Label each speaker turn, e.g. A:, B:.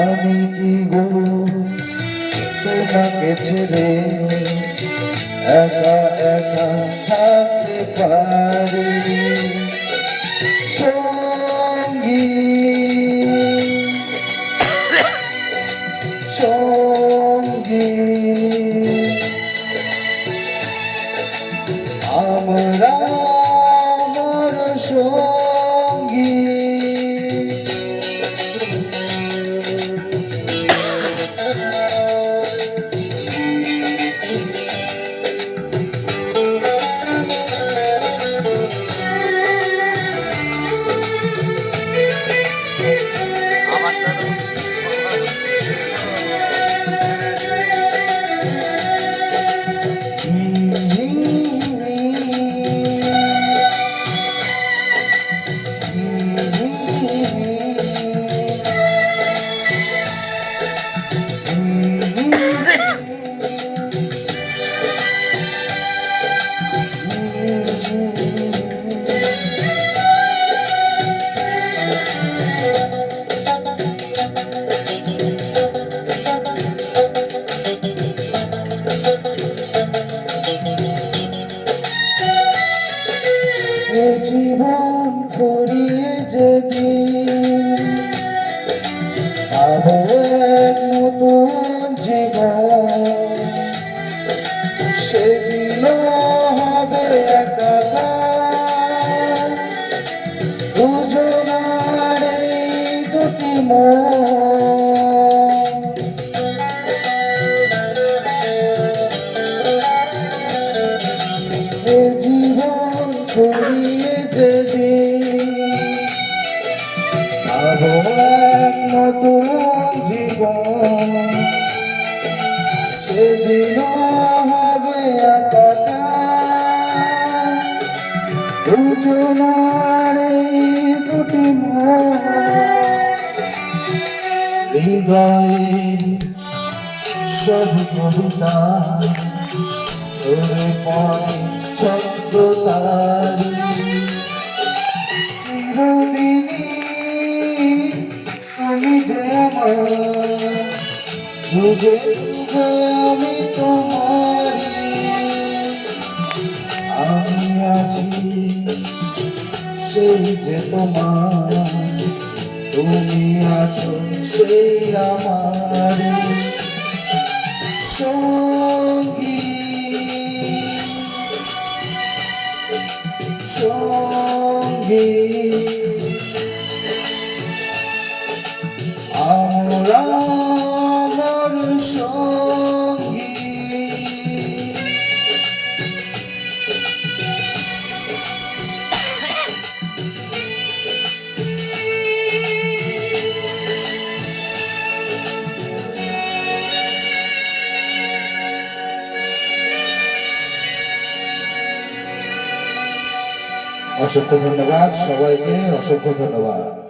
A: আমি কি গো? তোমাকে ছেড়ে একা একা থাকতে পারি? আমরা আমার সঙ্গী। ফুরিয়ে যদি পাবো এক নতুন জীবন সেদিনও এক নতুন জীবন সেদিন হবে এই দুটি হৃদয়ে সব কবিতা ছন্দ তারি যুগে আমি তোমারি আমি আছি সেই যে তোমার। তুমি আছো সেই আমার সঙ্গী। সঙ্গী। আমার অসংখ্য ধন্যবাদ সবাইকে অসংখ্য ধন্যবাদ।